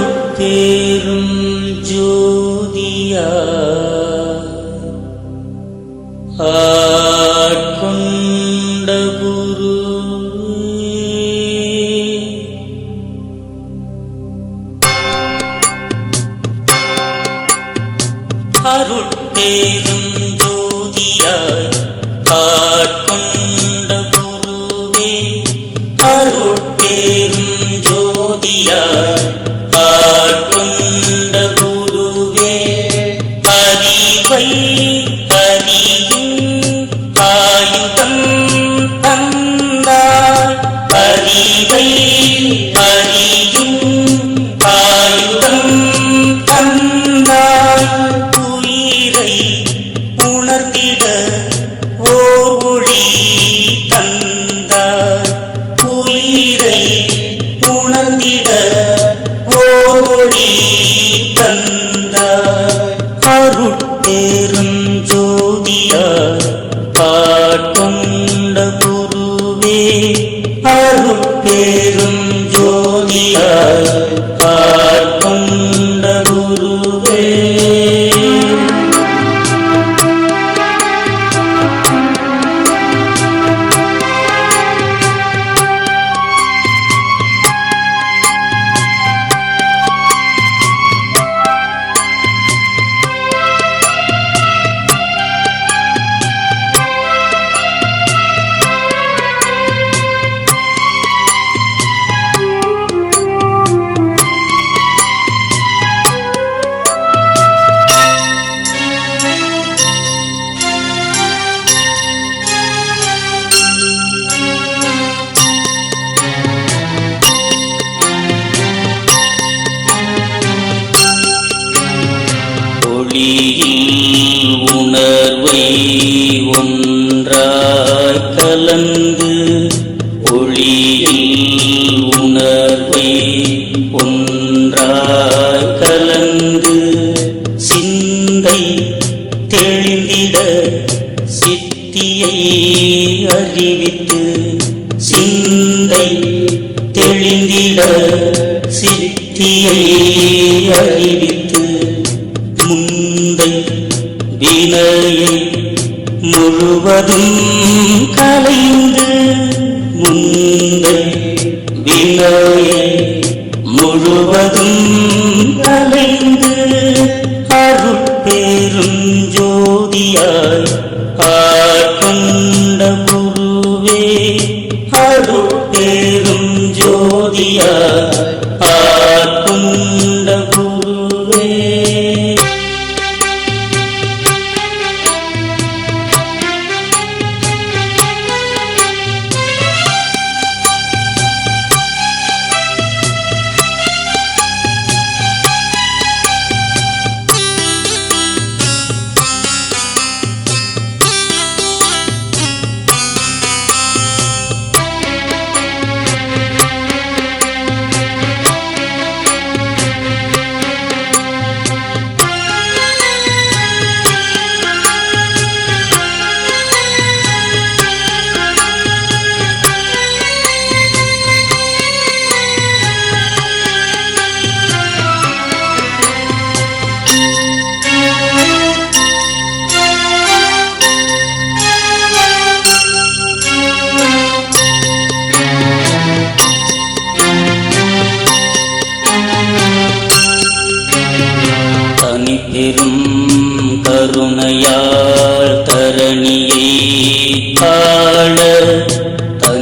அருட்பேரும் ஜோதியா ஆட்கொண்ட குரு அருட்பேரும் கோடி ஒளி தந்தாய். அருட்பெரும் ஜோதியாய் பாட்கொண்ட குருவே. அருட்பெரும் ஜோதியாய் பா ஒளியில் உணர்வை ஒன்றாய் கலந்து ஒளியில் உணர்வை ஒன்றாய் கலந்து சிந்தை தெளிந்திட சித்தியை அறிவித்து சிந்தை தெளிந்திட சித்தியை அறிவித்து வினையை முழுவதும் கலைந்து முந்தை வினையை முழுவதும் கலைந்து அருட்பெரும் ஜோதியாய் ஆட்கொண்ட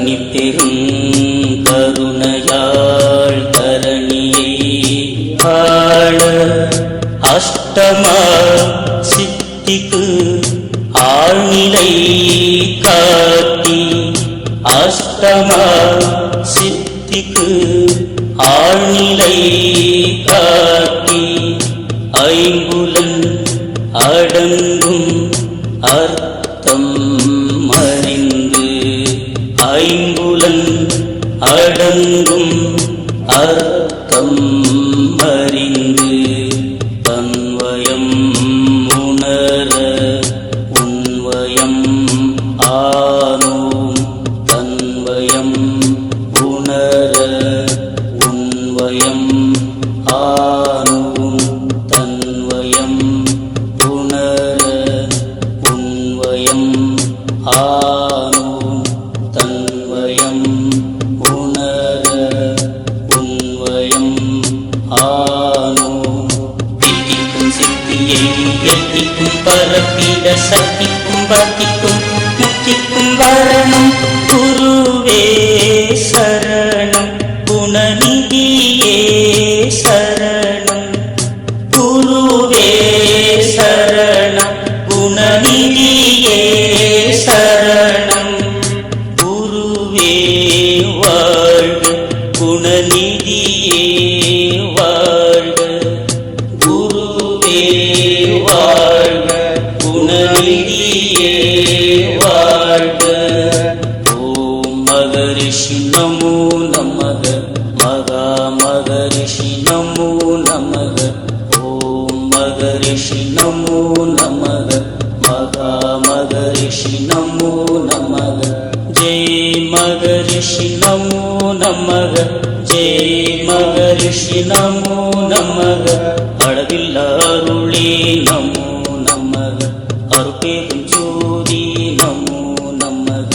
தனிப்பெரும் கருணையாள் தரணியை ஆள அஷ்டமா சித்திக்கு ஆழ்நிலை காட்டி அஷ்டமா சித்திக்கு ஆழ்நிலை காட்டி ஐம்புலன் அடங்கும் அர்த்தம். ஐம்புலன் அடங்கும் அர்த்தம். പറത്തിട ശക്തിക്കും പത്തിക്കും മുക്തിക്കും വരണം. ഗുരുവേ ശരണം. ഗുണനിധിയേ ശരണം. ഗുരുവേ ശരണം. ഗുണനിധിയേ குணநிதியே வாழ்க ஓம் மகரிஷி நமோ நமக மகா மகரிஷி நமோ நமக ஓம் மகரிஷி நமோ நமக மகா மகரிஷி நமோ நமக ஜெய் மகரிஷி நமோ நமக ஜெய் மகரிஷி நமோ நமக அளவில்ல அருளே நமோ அருப்பேரும் ஜோதி நமோ நமக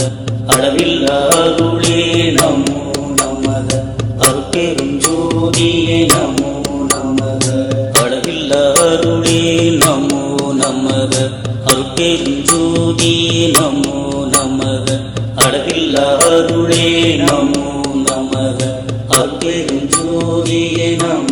அளவில்ல அருளே நமோ நமக அருப்பேரும் ஜோதி நமோ நமக அளவில்ல அருளே நமோ நமக அருப்பேரும் ஜோதி நமோ நமக அளவில்ல அருளே நமோ நமக அருப்பேரும் ஜோதியே நமோ